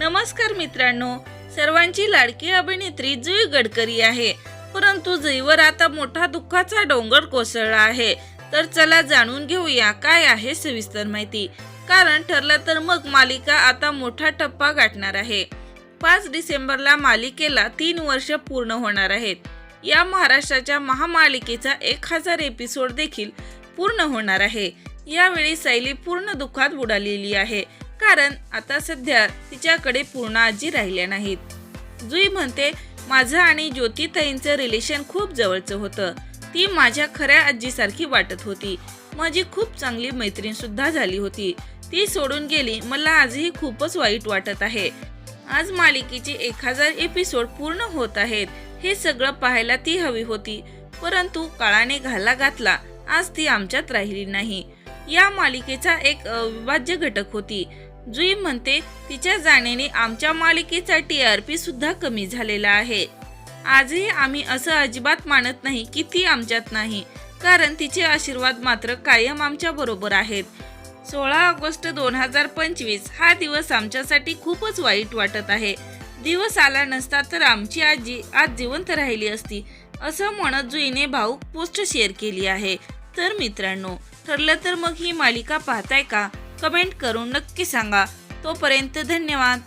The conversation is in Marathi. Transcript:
नमस्कार मित्रांनो सर्वांची लाडकी अभिनेत्री जुई गडकरी आहे. परंतु जुईवर आता मोठा दुःखाचा डोंगर कोसळला आहे. तर चला जाणून घेऊया काय आहे सविस्तर माहिती. कारण ठरलं तर मग मालिका आता मोठा टप्पा गाठणार आहे. पाच डिसेंबरला मालिकेला तीन वर्ष पूर्ण होणार आहेत. या महाराष्ट्राच्या महामालिकेचा एक हजार एपिसोड देखील पूर्ण होणार आहे. यावेळी सैली पूर्ण दुःखात बुडालेली आहे. कारण आता सध्या तिच्याकडे पूर्ण आजी राहिल्या नाहीत. जुई म्हणते माझं आणि ज्योतिताईंचं रिलेशन खूप जवळचं होतं. ती माझ्या खऱ्या आजीसारखी वाटत होती. माझी खूप चांगली मैत्रीण सुद्धा झाली होती. ती सोडून गेली मला आजही खूपच वाईट वाटत आहे. आज मालिकेचे एक हजार एपिसोड पूर्ण होत आहेत. हे सगळं पाहायला ती हवी होती. परंतु काळाने घाला घातला. आज ती आमच्यात राहिली नाही. या मालिकेचा एक अविभाज्य घटक होती. जुई म्हणते तिच्या जाण्याने आमच्या मालिकेचा टी आर पी सुद्धा कमी झालेला आहे. आजही आम्ही असं अजिबात मानत नाही की ती आमच्यात नाही कारण तिचे आशीर्वाद मात्र कायम आमच्या बरोबर आहेत. सोळा ऑगस्ट दोन हजार पंचवीस हा दिवस आमच्यासाठी खूपच वाईट वाटत आहे. दिवस आला नसता तर आमची आजी आज जिवंत राहिली असती असं म्हणत जुईने भाऊक पोस्ट शेअर केली आहे. तर मित्रांनो ठरलं तर मग ही मालिका पाहताय का? कमेंट करून नक्की सांगा. तोपर्यंत धन्यवाद.